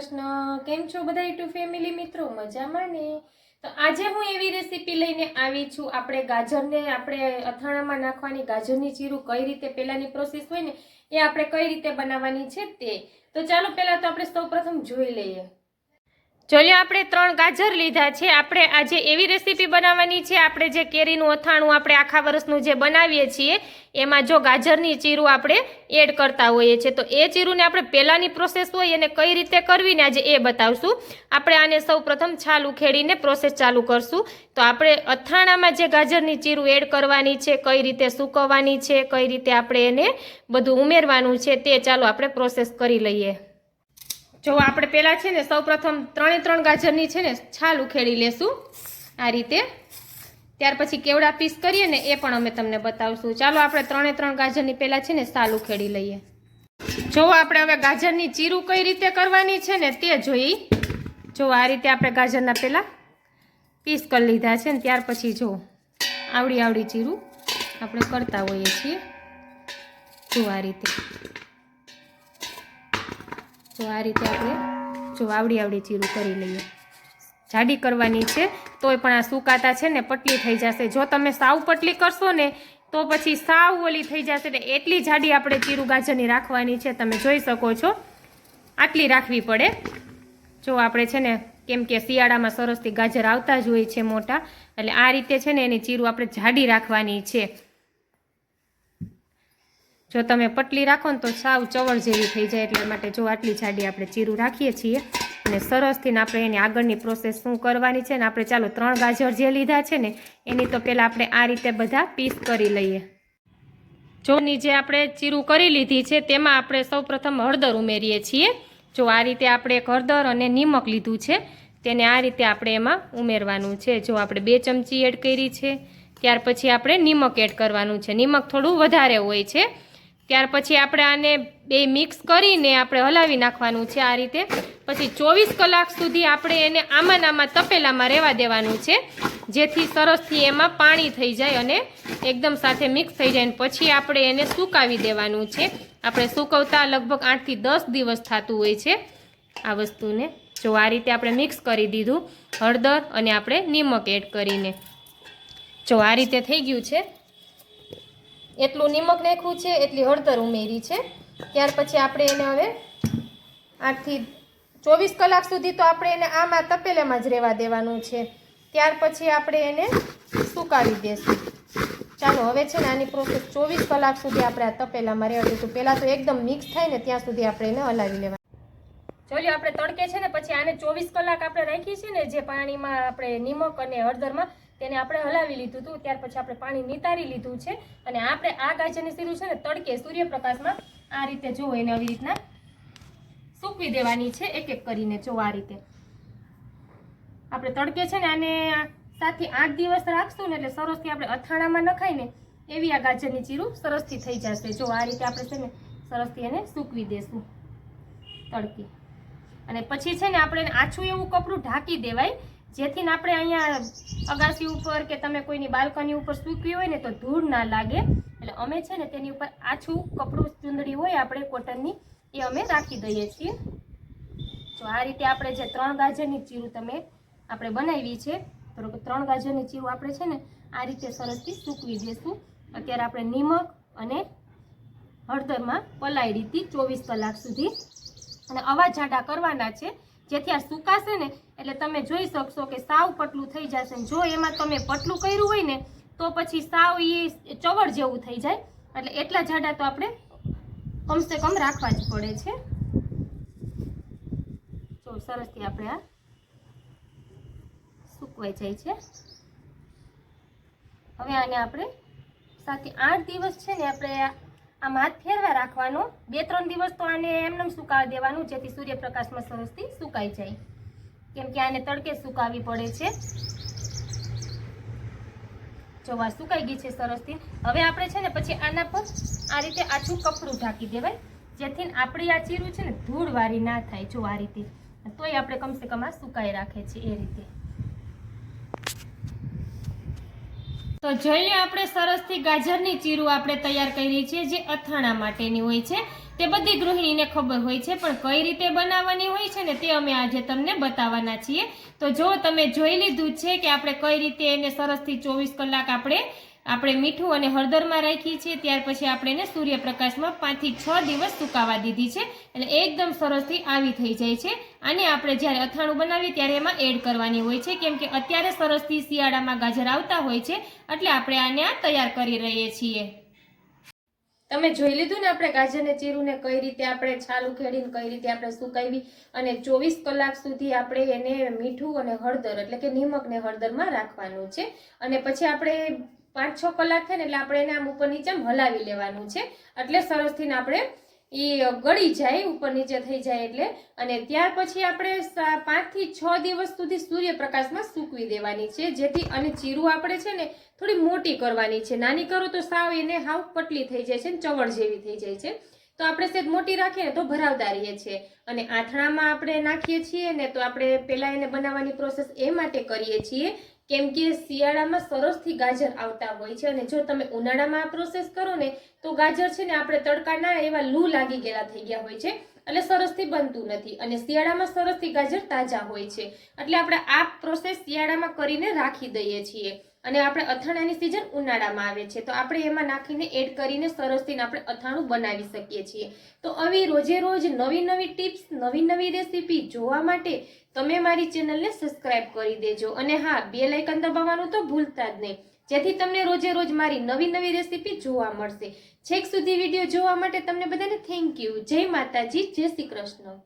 છો બધા YouTube family મિત્રો? મજામાં ને? તો આજે હું એવી રેસીપી લઈને આવી છું. આપણે ગાજરને આપણે અથાણામાં નાખવાની, ગાજરની ચીરું કઈ રીતે પહેલાની પ્રોસેસ હોય ને એ આપણે કઈ રીતે બનાવવાની છે તે. તો ચાલો પહેલા તો આપણે સૌપ્રથમ જોઈ લઈએ. ચલો આપણે ત્રણ ગાજર લીધા છે. આપણે આજે એવી રેસીપી બનાવવાની છે. આપણે જે કેરીનું અથાણું આપણે આખા વર્ષનું જે બનાવીએ છીએ, એમાં જો ગાજરની ચીરું આપણે એડ કરતા હોઈએ છીએ. તો એ ચીરુંને આપણે પહેલાંની પ્રોસેસ હોય એને કઈ રીતે કરવી ને આજે એ બતાવશું. આપણે આને સૌ પ્રથમ છાલ ઉખેડીને પ્રોસેસ ચાલુ કરશું. તો આપણે અથાણામાં જે ગાજરની ચીરું એડ કરવાની છે, કઈ રીતે સૂકવવાની છે, કઈ રીતે આપણે એને બધું ઉમેરવાનું છે, તે ચાલો આપણે પ્રોસેસ કરી લઈએ. જો આપણે પહેલાં છે ને સૌપ્રથમ ત્રણે ત્રણ ગાજરની છે ને છાલ ઉખેડી લેશું આ રીતે. ત્યાર પછી કેવડા પીસ કરીએ ને એ પણ અમે તમને બતાવશું. ચાલો આપણે ત્રણે ત્રણ ગાજરની પહેલાં છે ને સાલ ઉખેડી લઈએ. જો આપણે હવે ગાજરની ચીરું કઈ રીતે કરવાની છે ને તે જોઈ. જો આ રીતે આપણે ગાજરના પહેલાં પીસ કરી લીધા છે ને ત્યાર પછી જો આવડી આવડી ચીરું આપણે કરતા હોઈએ છીએ. જો આ રીતે. જો આ રીતે આપણે જો આવડી આવડી ચીરું કરી લઈએ. જાડી કરવાની છે, તોય પણ આ સુકાતા છે ને પટલી થઈ જશે. જો તમે સાવ પટલી કરશો ને, તો પછી સાવ ઓલી થઈ જશે ને એટલી જાડી આપણે ચીરું ગાજરની રાખવાની છે. તમે જોઈ શકો છો, આટલી રાખવી પડે. જો આપણે છે ને, કેમ કે શિયાળામાં સરસથી ગાજર આવતા જ હોય છે મોટા, એટલે આ રીતે છે ને એની ચીરું આપણે જાડી રાખવાની છે. જો તમે પટલી રાખો ને તો સાવ ચવળ જેવી થઈ જાય એટલા માટે જો આટલી જાડી આપણે ચીરું રાખીએ છીએ અને સરસથી આપણે એની આગળની પ્રોસેસ શું કરવાની છે ને આપણે ચાલો ત્રણ ગાજર જે લીધા છે ને એની તો પહેલાં આપણે આ રીતે બધા પીસ કરી લઈએ. જોની જે આપણે ચીરું કરી લીધી છે તેમાં આપણે સૌપ્રથમ હળદર ઉમેરીએ છીએ. જો આ રીતે આપણે એક હળદર અને નિમક લીધું છે તેને આ રીતે આપણે એમાં ઉમેરવાનું છે. જો આપણે બે ચમચી એડ કરી છે ત્યાર પછી આપણે નિમક એડ કરવાનું છે. નિમક થોડું વધારે હોય છે. ત્યાર પછી આપણે આને બે મિક્સ કરીને આપણે હલાવી નાખવાનું છે આ રીતે. પછી ચોવીસ કલાક સુધી આપણે એને આમાં આમાં તપેલામાં રહેવા દેવાનું છે. જેથી સરસથી એમાં પાણી થઈ જાય અને એકદમ સાથે મિક્સ થઈ જાય પછી આપણે એને સુકાવી દેવાનું છે. આપણે સુકવતા લગભગ આઠથી દસ દિવસ થતું હોય છે આ વસ્તુને. જો આ રીતે આપણે મિક્સ કરી દીધું હળદર અને આપણે નિમક એડ કરીને. જો આ રીતે થઈ ગયું છે એટલું નિમક નાખ્યું છે, એટલી હળદર ઉમેરી છે. ત્યાર પછી આપણે એને હવે આઠથી ચોવીસ કલાક સુધી તો આપણે એને આમાં તપેલામાં જ રહેવા દેવાનું છે. ત્યાર પછી આપણે એને સુકાવી દેશું. ચાલો, હવે છે ને આની પ્રોસેસ ચોવીસ કલાક સુધી આપણે આ તપેલામાં રહેવા દઈશું પહેલાં તો એકદમ મિક્સ થાય ને ત્યાં સુધી આપણે એને હલાવી લેવાનું જોઈ આપણે તડકે છે ને પછી આને ચોવીસ કલાક આપણે રાખીએ છીએ ને, જે પાણીમાં આપણે નિમક અને હળદરમાં તેને આપણે હલાવી લીધું હતું. ત્યાર પછી આપણે પાણી નિતારી લીધું છે અને આપણે આ ગાજરની સીધું છે ને તડકે સૂર્યપ્રકાશમાં આ રીતે જો એને આવી રીતના સૂકવી દેવાની છે એક એક કરીને જો આ રીતે. આપણે તડકે છે ને આને સાતથી આઠ દિવસ રાખશું ને એટલે સરસથી આપણે અથાણામાં નખાય ને એવી આ ગાજરની ચીરું સરસથી થઈ જશે. જો આ રીતે આપણે છે ને સરસથી એને સૂકવી દેશું તડકી. અને પછી છે ને આપણે આછું એવું કપડું ઢાંકી દેવાય જેથી આપણે અહીંયા અગાસી ઉપર કે તમે કોઈની બાલ્કની ઉપર સૂકવી હોય ને તો ધૂળ ના લાગે. એટલે અમે છે ને તેની ઉપર આછું કપડું ચૂંદડી હોય આપણે કોટનની, એ અમે રાખી દઈએ છીએ. તો આ રીતે આપણે જે ત્રણ ગાજરની ચીરું તમે આપણે બનાવી છે તો ત્રણ ગાજરની ચીરું આપણે છે ને આ રીતે સરસથી સૂકવી દઈશું અત્યારે આપણે નિમક અને હળદરમાં પલાળી હતી ચોવીસ કલાક સુધી. અને અવાજ જાડા કરવાના છે. જેથી આ સુકાશે ને એટલે તમે જોઈ શકશો કે સાવ પટલું થઈ જશે. જો એમાં તમે પટલું કર્યું હોય ને, તો પછી સાવ એ ચવડ જેવું થઈ જાય. એટલે એટલા જાડા તો આપણે કમસે કમ રાખવા જ પડે છે. જો સરસથી આપણે આ સુકવાઈ જાય છે. હવે આને આપણે સાથે આઠ દિવસ છે ને આપણે આમ હાથ ફેરવા રાખવાનો. બે ત્રણ દિવસ તો આને એમને સુકાવી દેવાનું, જેથી સૂર્યપ્રકાશમાં સરસથી સુકાઈ જાય. કેમ કે આને તડકે સુકાવી પડે છે. જો આ સુકાઈ ગઈ છે સરસથી હવે આપણે છે ને પછી આના પર આ રીતે આછું કપડું ઢાંકી દેવાય. જેથી આપણી આ ચીરું છે ને ધૂળવાળી ના થાય જો આ રીતે. તોય આપણે કમસે કમ આ સુકાઈ રાખે છે એ રીતે. તો જોઈએ આપણે સરસથી ગાજરની ચીરું આપણે તૈયાર કરી છે જે અથાણા માટેની હોય છે. તે બધી ગૃહિણીને ખબર હોય છે, પણ કઈ રીતે બનાવવાની હોય છે ને તે અમે આજે તમને બતાવવાના છીએ. તો જો તમે જોઈ લીધું છે કે આપણે કઈ રીતે એને સરસથી ચોવીસ કલાક આપણે આપણે મીઠું અને હળદરમાં રાખીએ છીએ, ત્યાર પછી આપણે એને સૂર્યપ્રકાશમાં પાંચથી છ દિવસ સુકાવા દીધી છે. એટલે એકદમ સરસથી આવી થઈ જાય છે. આને આપણે જ્યારે અથાણું બનાવીએ ત્યારે એમાં એડ કરવાની હોય છે, કેમ કે અત્યારે સરસથી શિયાળામાં ગાજર આવતા હોય છે, એટલે આપણે આને આ તૈયાર કરી રહીએ છીએ. તમે જોઈ લીધું ને આપણે ગાજરને ચીરુને કઈ રીતે આપણે છાલ ઉખેડીને કઈ રીતે આપણે સુકાવી અને ચોવીસ કલાક સુધી આપણે એને મીઠું અને હળદર એટલે કે નિમક ને હળદરમાં રાખવાનું છે. અને પછી આપણે પાંચ છ કલાક થાય ને એટલે આપણે એને આમ ઉપર નીચે હલાવી લેવાનું છે. એટલે સરસથી આપણે એ ગળી જાય, ઉપર નીચે થઈ જાય એટલે. અને ત્યાર પછી આપણે પાંચથી છ દિવસ સુધી સૂર્યપ્રકાશમાં સૂકવી દેવાની છે. જેથી અને ચીરું આપણે છે ને થોડી મોટી કરવાની છે. નાની કરો તો સાવ એને હાવ પટલી થઈ જાય છે ને ચવળ જેવી થઈ જાય છે. તો આપણે સેજ મોટી રાખીએ તો ભરાવદારીએ છીએ. અને આથણામાં આપણે નાખીએ છીએ ને તો આપણે પહેલાં એને બનાવવાની પ્રોસેસ એ માટે કરીએ છીએ કેમ કે શિયાળામાં સરસથી ગાજર આવતા હોય છે અને જો તમે ઉનાળામાં આ પ્રોસેસ કરો ને, તો ગાજર છે ને આપણે તડકાના એવા લૂ લાગી ગયેલા થઈ ગયા હોય છે. એટલે સરસથી બનતું નથી અને શિયાળામાં સરસથી ગાજર તાજા હોય છે. એટલે આપણે આ પ્રોસેસ શિયાળામાં કરીને રાખી દઈએ છીએ. અને આપણે અથાણાની સિઝન ઉનાળામાં આવે છે. તો આપણે એમાં નાખીને એડ કરીને સરસથી આપણે અથાણું બનાવી શકીએ છીએ. તો આવી રોજે રોજ નવી નવી ટિપ્સ નવી નવી રેસીપી જોવા માટે તમે મારી ચેનલને સબસ્ક્રાઇબ કરી દેજો. અને હા બે લાઇકન દબાવવાનું તો ભૂલતા જ નહીં. જેથી તમને રોજે રોજ મારી નવી નવી રેસીપી જોવા મળશે. છેક સુધી વીડિયો જોવા માટે તમને બધાને થેન્ક યુ જય માતાજી, જય શ્રી કૃષ્ણ.